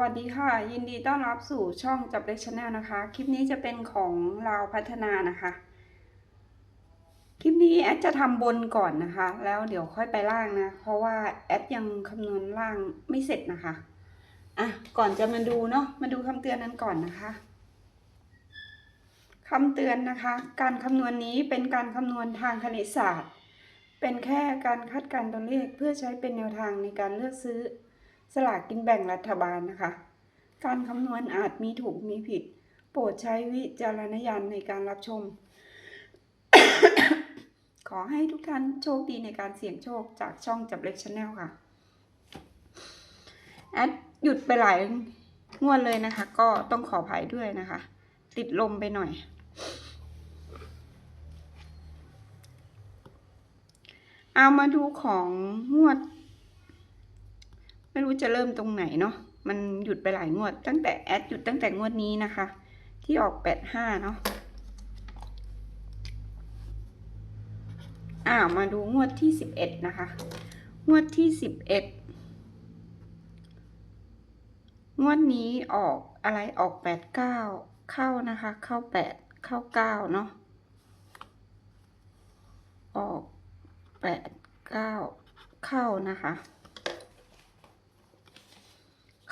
วัสดีค่ะ ยินดีต้อนรับสู่ช่องจับเล็กชาแนลนะคะ คลิปนี้จะเป็นของเราพัฒนานะคะ คลิปนี้แอดจะทำบนก่อนนะคะ แล้วเดี๋ยวค่อยไปล่างนะ เพราะว่าแอดยังคำนวณล่างไม่เสร็จนะคะอะก่อนจะมาดูเนาะมาดูคำเตือนนั้นก่อนนะคะคำเตือนนะคะ การคำนวณนี้เป็นการคำนวณทางคณิตศาสตร์ เป็นแค่การคาดการณ์ตัวเลขเพื่อใช้เป็นแนวทางในการเลือกซื้อ สลากกินแบ่งรัฐบาลนะคะ การคำนวณอาจมีถูกมีผิด โปรดใช้วิจารณญาณในการรับชม ขอให้ทุกท่านโชคดีในการเสี่ยงโชคจากช่องจับเล็กชาแนลค่ะ แอดหยุดไปหลายงวดเลยนะคะ ก็ต้องขออภัยด้วยนะคะ ติดลมไปหน่อยเอามาดูของงวด ไม่รู้จะเริ่มตรงไหนเนาะมันหยุดไปหลายงวด ตั้งแต่แอดหยุดตั้งแต่งวดนี้นะคะ ที่ออกแปดห้าเนาะอ่ามาดูงวดที่สิบเอ็ดนะคะ งวดที่สิบเอ็ดงวดนี้ออกอะไรออกแปดเก้าเข้านะคะ เข้าแปดเข้าเก้าเนาะออกแปดเก้าเข้านะคะ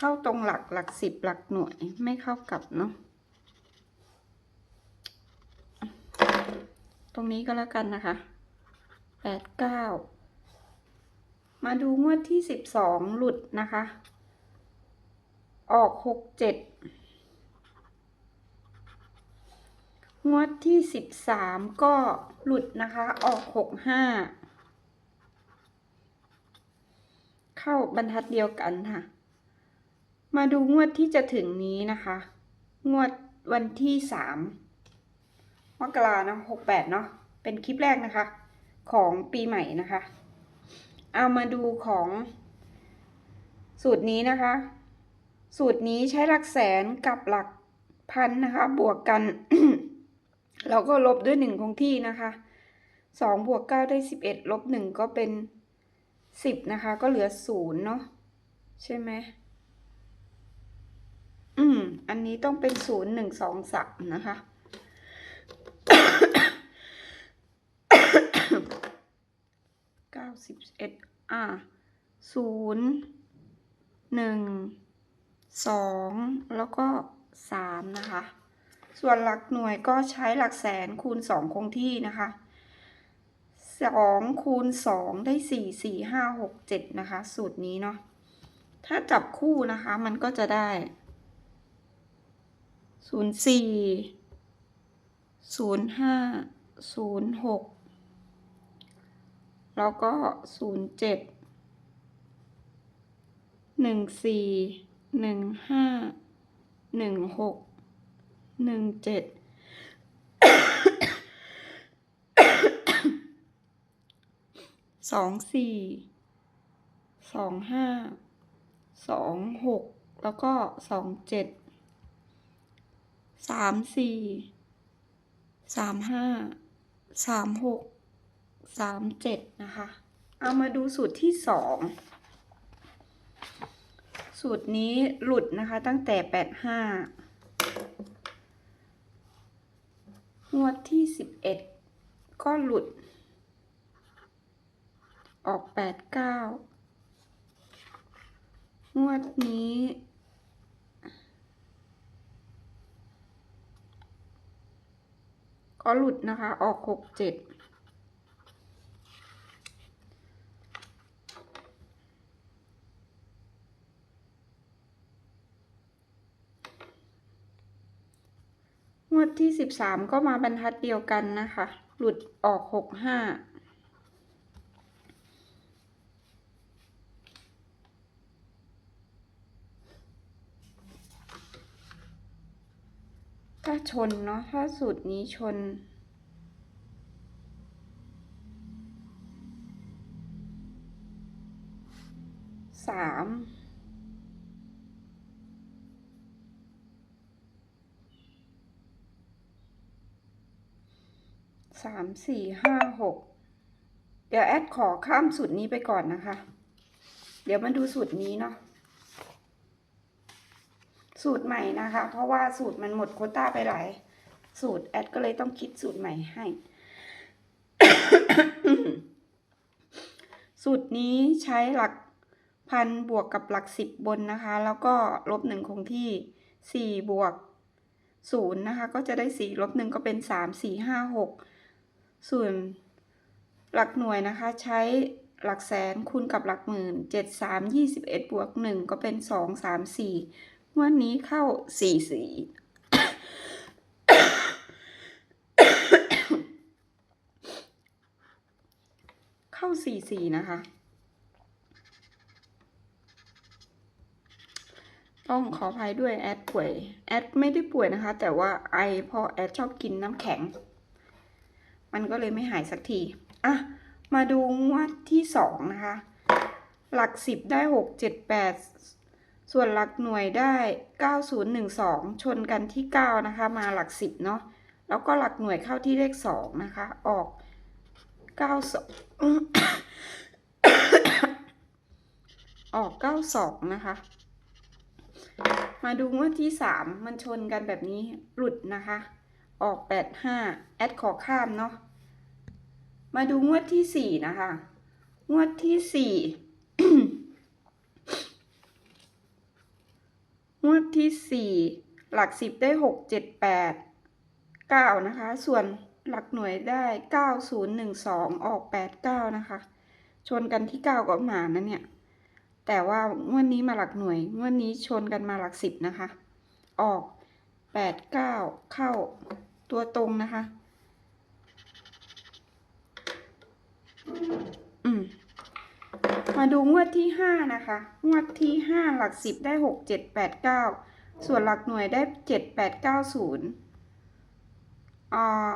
เข้าตรงหลักหลักสิบหลักหน่วยไม่เข้ากับเนาะตรงนี้ก็แล้วกันนะคะแปดเก้ามาดูงวดที่สิบสองหลุดนะคะ ออกหกเจ็ดงวดที่สิบสามก็หลุดนะคะ ออกหกห้าเข้าบรรทัดเดียวกันค่ะ มาดูงวดที่จะถึงนี้นะคะ งวดวันที่สามมกราเนาะหกแปดเนาะ เป็นคลิปแรกนะคะ ของปีใหม่นะคะ เอามาดูของ สูตรนี้นะคะ สูตรนี้ใช้หลักแสนกับหลักพันนะคะ บวกกัน เราก็ลบด้วยหนึ่งคงที่นะคะสองบวกเก้าได้สิบเอ็ดลบหนึ่งก็เป็นสิบนะคะ ก็เหลือศูนย์เนาะใช่ไหม อืม อันนี้ต้องเป็นศูนย์หนึ่งสองสามนะคะ เก้าสิบเอ็ดอ่าศูนย์หนึ่งสองแล้วก็สามนะคะ ส่วนหลักหน่วยก็ใช้หลักแสนคูณสองคงที่นะคะสองคูณสองได้สี่สี่ห้าหกเจ็ดนะคะ สูตรนี้เนาะถ้าจับคู่นะคะมันก็จะได้ ศูนย์สี่ศูนย์ห้าศูนย์หกแล้วก็ศูนย์เจ็ดหนึ่งสี่หนึ่งห้าหนึ่งหกหนึ่งเจ็ดสองสี่สองห้าสองหกแล้วก็สองเจ็ด สามสี่สามห้าสามหกสามเจ็ดนะคะ เอามาดูสูตรที่สองสูตรนี้หลุดนะคะตั้งแต่แปดห้างวดที่สิบเอ็ดก็หลุด ออกแปดเก้างวดนี้ ก็หลุดนะคะออกหกเจ็ดงวดที่สิบสามก็มาบรรทัดเดียวกันนะคะ หลุดออกหกห้า ถ้าชนเนาะถ้าสูตรนี้ชน สามสามสี่ห้าหกเดี๋ยวแอดขอข้ามสูตรนี้ไปก่อนนะคะ เดี๋ยวมาดูสูตรนี้เนาะ สูตรใหม่นะคะ เพราะว่าสูตรมันหมดโคต้าไปหลายสูตรแอดก็เลยต้องคิดสูตรใหม่ให้ สูตรนี้ใช้หลักพันบวกกับหลักสิบบนนะคะ แล้วก็ลบหนึ่งคงที่สี่บวกศูนย์นะคะ ก็จะได้สี่ลบหนึ่งก็เป็นสามสี่ห้าหกส่วนหลักหน่วยนะคะ ใช้หลักแสนคูณกับหลักหมื่นเจ็ดสามยี่สิบเอ็ดบวกหนึ่งก็เป็นสองสามสี่ วันนี้เข้าสี่สี่เข้าสี่สี่นะคะ ต้องขออภัยด้วยแอดป่วย แอดไม่ได้ป่วยนะคะ แต่ว่าไอพราะแอดชอบกินน้ำแข็ง มันก็เลยไม่หายสักที อะ มาดูงวดที่สองนะคะ หลักสิบได้หกเจ็ดแปด ส่วนหลักหน่วยได้ 9012 ชนกันที่ 9 นะคะ มาหลัก 10 เนาะ แล้วก็หลักหน่วยเข้าที่เลข 2 นะคะ ออก 92 ออก 92 นะคะ มาดูงวดที่ 3 มันชนกันแบบนี้ หลุดนะคะ ออก 85 แอดขอข้ามเนาะ มาดูงวดที่ 4 นะคะ งวดที่ 4 วดที่สี่หลักสิบได้หกเจ็ดแปดเก้านะคะ ส่วนหลักหน่วยได้เก้าศูนย์หนึ่งสองออกแปดเก้านะคะ ชนกันที่เก้าก็มานะเนี่ย แต่ว่างวดนี้มาหลักหน่วย งวดนี้ชนกันมาหลักสิบนะคะ ออกแปดเก้าเข้าตัวตรงนะคะ อืม มาดูงวดที่ห้านะคะ งวดที่ห้าหลักสิบได้หกเจ็ดแปดเก้าส่วนหลักหน่วยได้เจ็ดแปดเก้าศูนย์อ่า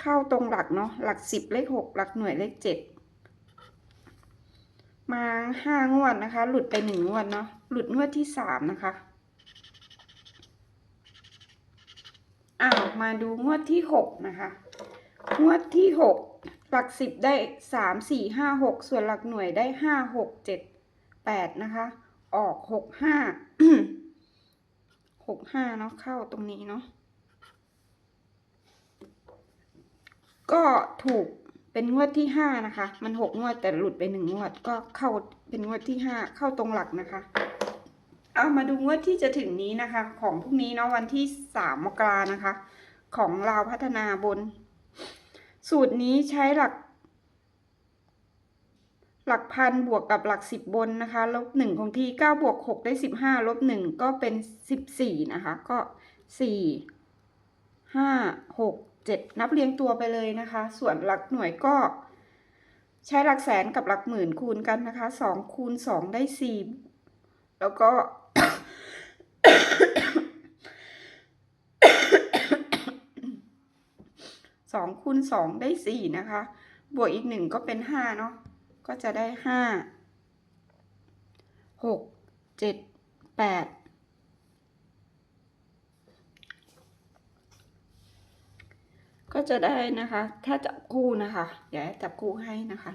เข้าตรงหลักเนาะ หลักสิบเลขหกหลักหน่วยเลขเจ็ดมาห้างวดนะคะ หลุดไปหนึ่งงวดเนาะ หลุดงวดที่สามนะคะอ้าวมาดูงวดที่หกนะคะ งวดที่หกหลักสิบได้สามสี่ห้าหกส่วนหลักหน่วยได้ห้าหกเจ็ดแปดนะคะ ออกหกห้าหกห้าเนาะเข้าตรงนี้เนาะก็ถูกเป็นงวดที่ห้านะคะ มันหกงวดแต่หลุดไปหนึ่งงวดก็เข้าเป็นงวดที่ห้าเข้าตรงหลักนะคะ เอามาดูงวดที่จะถึงนี้นะคะ ของพรุ่งนี้เนาะวันที่สามมกรานะคะ ของลาวพัฒนาบน สูตรนี้ใช้หลัก หลักพันบวกกับหลักสิบบนนะคะ ลบหนึ่งคงที่เก้าบวกหกได้สิบห้าลบหนึ่งก็เป็นสิบสี่นะคะ ก็สี่ห้าหกเจ็ดนับเรียงตัวไปเลยนะคะ ส่วนหลักหน่วยก็ใช้หลักแสนกับหลักหมื่นคูณกันนะคะสองคูณสองได้สี่แล้วก็ สองคูณสองได้สี่นะคะ บวกอีกหนึ่งก็เป็นห้าเนาะ ก็จะได้ห้าหกเจ็ดแปดก็จะได้นะคะ ถ้าจับคู่นะคะเดี๋ยวจับคู่ให้นะคะ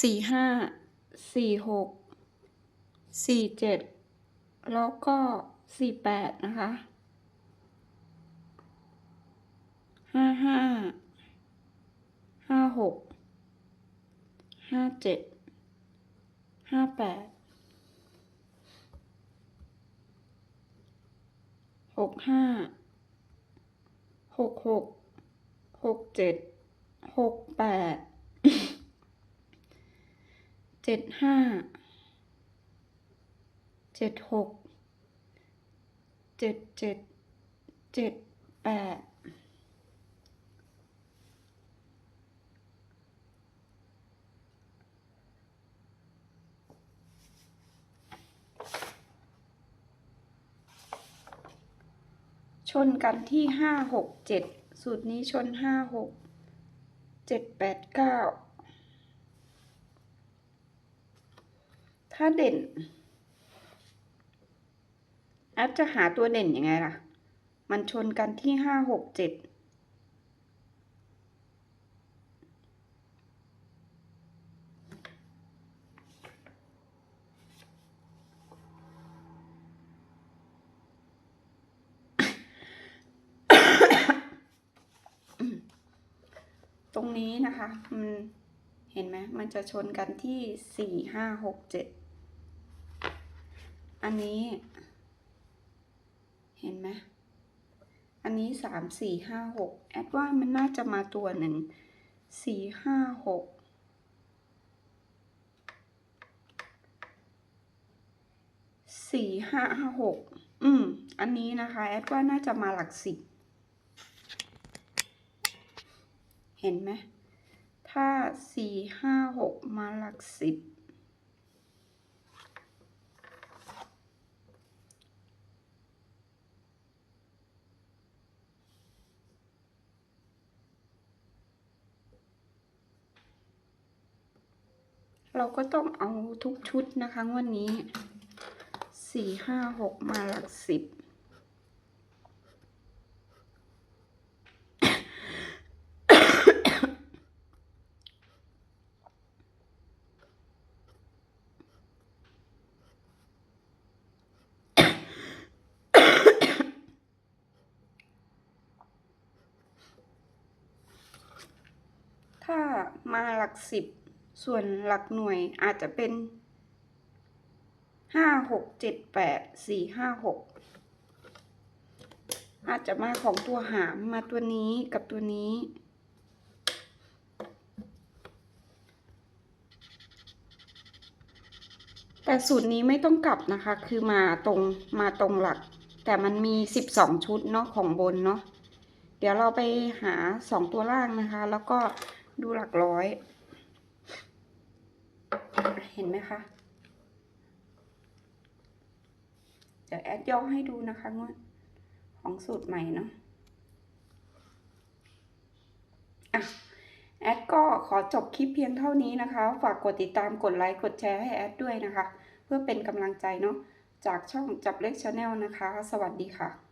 สี่ห้าสี่หกสี่เจ็ดแล้วก็สี่แปดนะคะ ห้าห้า ห้าหก ห้า เจ็ดห้าแปดหกห้าหกหกหกเจ็ดหกแปดเจ็ดห้าเจ็ดหกเจ็ดเจ็ดเจ็ดแปด ชนกันที่ห้าหกเจ็ดสูตรนี้ชนห้าหกเจ็ดแปดเก้าถ้าเด่น แอปจะหาตัวเด่นยังไงล่ะ มันชนกันที่ห้าหกเจ็ด ต รงนี้นะคะ มันเห็นไหมมันจะชนกันที่สี่ห้าหกเจ็ดอันนี้ เห็นไหมอันนี้สามสี่ห้าหกแอดว่ามันน่าจะมาตัวหนึ่งสี่ห้าหกสี่ห้าหกอืม อันนี้นะคะ แอดว่าน่าจะมาหลักสิบ เห็นไหมถ้าสี่ห้าหกมาหลักสิบเราก็ต้องเอาทุกชุดนะคะ วันนี้สี่ห้าหกมาหลักสิบ ถ้ามาหลัก สิบ ส่วนหลักหน่วยอาจจะเป็นห้าหกเจ็ดแปดสี่ห้าหกอาจจะมาของตัวหารมาตัวนี้กับตัวนี้ แต่สูตรนี้ไม่ต้องกลับนะคะ คือมาตรงมาตรงหลัก แต่มันมีสิบสองชุดเนาะของบนเนาะเดี๋ยวเราไปหาสองตัวล่างนะคะ แล้วก็ดูหลักร้อย เห็นไหมคะเดี๋ยวแอดย่อให้ดูนะคะงวดของสูตรใหม่เนาะอะแอดก็ขอจบคลิปเพียงเท่านี้นะคะ ฝากกดติดตามกดไลค์กดแชร์ให้แอดด้วยนะคะ เพื่อเป็นกำลังใจเนาะจากช่องจับเล็กชาแนลนะคะ สวัสดีค่ะ